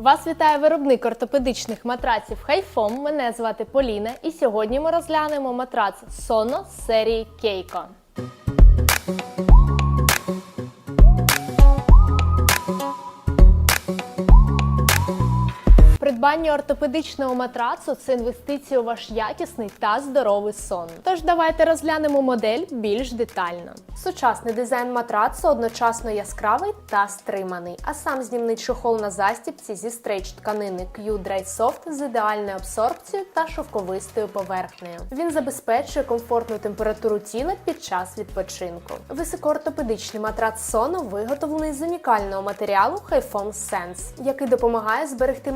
Вас вітає виробник ортопедичних матраців Хайфом. Мене звати Поліна, і сьогодні ми розглянемо матрац Соно з серії Кейко. Придбання ортопедичного матрацу це інвестиція у ваш якісний та здоровий сон. Тож давайте розглянемо модель більш детально. Сучасний дизайн матрацу одночасно яскравий та стриманий, а сам знімний чохол на застібці зі стрейч тканини Q-Dry Soft з ідеальною абсорбцією та шовковистою поверхнею. Він забезпечує комфортну температуру тіла під час відпочинку. Високоортопедичний матрац Sono виготовлений з унікального матеріалу Hyphom Sense, який допомагає зберегти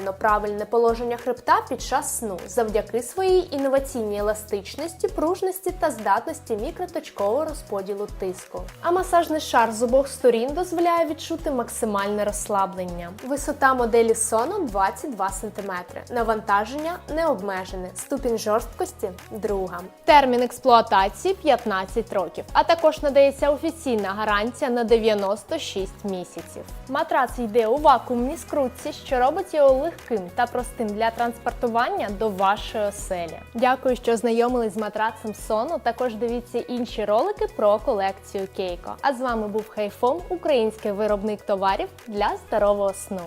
максимально правильне положення хребта під час сну завдяки своїй інноваційній еластичності, пружності та здатності мікроточкового розподілу тиску. А масажний шар з обох сторін дозволяє відчути максимальне розслаблення. Висота моделі Sono 22 см. Навантаження не обмежене. Ступінь жорсткості друга. Термін експлуатації 15 років. А також надається офіційна гарантія на 96 місяців. Матрац йде у вакуумній скрутці, що робить його легким та простим для транспортування до вашої оселі. Дякую, що ознайомились з матрацем Sono. Також дивіться інші ролики про колекцію Кейко. А з вами був Хайфом, український виробник товарів для здорового сну.